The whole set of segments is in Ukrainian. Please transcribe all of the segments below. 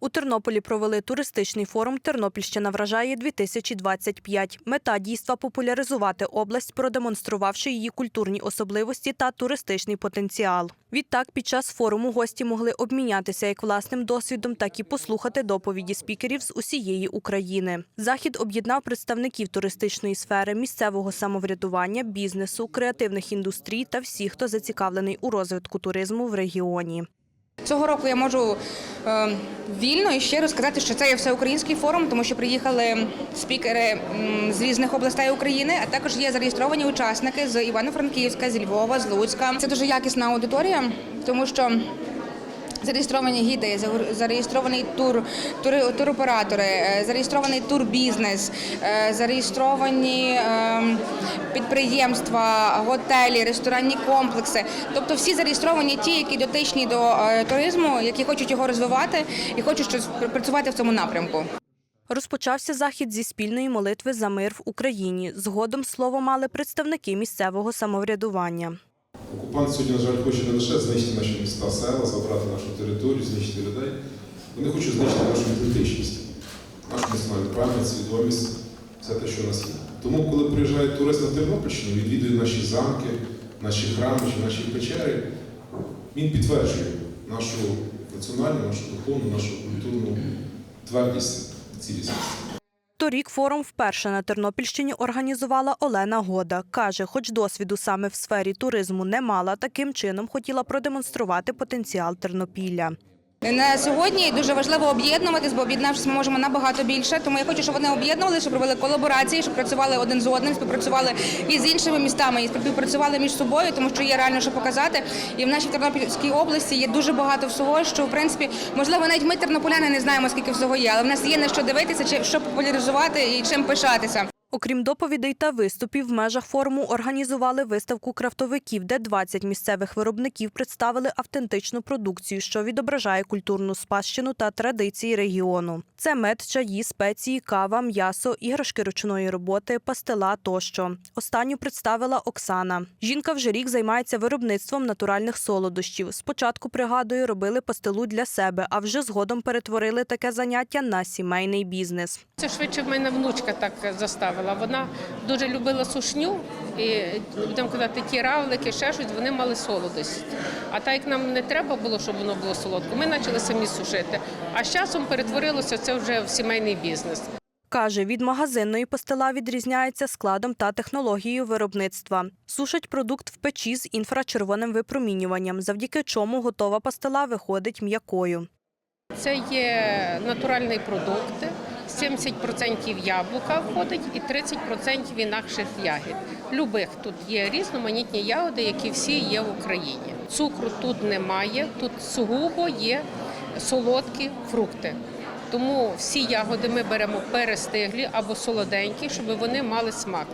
У Тернополі провели туристичний форум Тернопільщина вражає 2025 Мета дійства популяризувати область, продемонструвавши її культурні особливості та туристичний потенціал. Відтак, під час форуму гості могли обмінятися як власним досвідом, так і послухати доповіді спікерів з усієї України. Захід об'єднав представників туристичної сфери, місцевого самоврядування, бізнесу, креативних індустрій та всіх, хто зацікавлений у розвитку туризму в регіоні. Цього року я можу е, вільно і щиро сказати, що це є всеукраїнський форум, тому що приїхали спікери з різних областей України, а також є зареєстровані учасники з Івано-Франківська, з Львова, з Луцька. Це дуже якісна аудиторія, тому що зареєстровані гіди, зареєстрований тур, тури, туроператори, е, зареєстрований турбізнес, е, зареєстровані е, підприємства, готелі, ресторанні комплекси. Тобто всі зареєстровані ті, які дотичні до е, туризму, які хочуть його розвивати і хочуть щось працювати в цьому напрямку. Розпочався захід зі спільної молитви за мир в Україні. Згодом слово мали представники місцевого самоврядування. Окупант сьогодні, на жаль, хоче не лише знищити наші міста, села, забрати нашу територію, знищити людей. Вони хочуть знищити нашу ідентичність, нашу національну пам'ять, свідомість, все те, що у нас є. Тому, коли приїжджає турист на Тернопільщину, відвідує наші замки, наші храми чи наші печери, він підтверджує нашу національну, нашу духовну, нашу культурну твердість цілісність. Торік форум вперше на Тернопільщині організувала Олена Года. Каже, хоч досвіду саме в сфері туризму не мала, таким чином хотіла продемонструвати потенціал Тернопілля. На сьогодні дуже важливо об'єднуватись, бо об'єднавшись, ми можемо набагато більше. Тому я хочу, щоб вони об'єднувалися, щоб робили колаборації, щоб працювали один з одним, співпрацювали і з іншими містами, і співпрацювали між собою, тому що є реально що показати. І в нашій Тернопільській області є дуже багато всього, що в принципі можливо навіть ми тернополяни не знаємо, скільки всього є, але в нас є на що дивитися, чи що популяризувати і чим пишатися. Окрім доповідей та виступів, в межах форуму організували виставку крафтовиків, де 20 місцевих виробників представили автентичну продукцію, що відображає культурну спадщину та традиції регіону. Це мед, чаї, спеції, кава, м'ясо, іграшки ручної роботи, пастила тощо. Останню представила Оксана. Жінка вже рік займається виробництвом натуральних солодощів. Спочатку, пригадує, робили пастилу для себе, а вже згодом перетворили таке заняття на сімейний бізнес. Це швидше в мене внучка так заставила. Вона дуже любила сушню, і будемо казати, ті равлики, ще щось, вони мали солодості. А так як нам не треба було, щоб воно було солодко, ми почали самі сушити. А з часом перетворилося це вже в сімейний бізнес. Каже, від магазинної пастила відрізняється складом та технологією виробництва. Сушать продукт в печі з інфрачервоним випромінюванням, завдяки чому готова пастила виходить м'якою. Це є натуральний продукт. 70% яблука входить і 30% інакших ягід. Любих тут є різноманітні ягоди, які всі є в Україні. Цукру тут немає, тут сугубо є солодкі фрукти. Тому всі ягоди ми беремо перестиглі або солоденькі, щоб вони мали смак.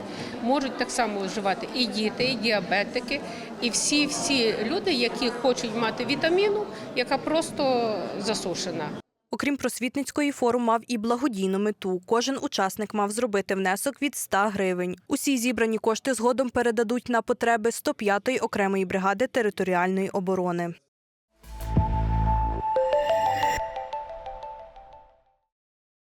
Можуть так само вживати і діти, і діабетики, і всі всі люди, які хочуть мати вітаміну, яка просто засушена. Окрім просвітницької, форум мав і благодійну мету. Кожен учасник мав зробити внесок від 100 гривень. Усі зібрані кошти згодом передадуть на потреби 105-ї окремої бригади територіальної оборони.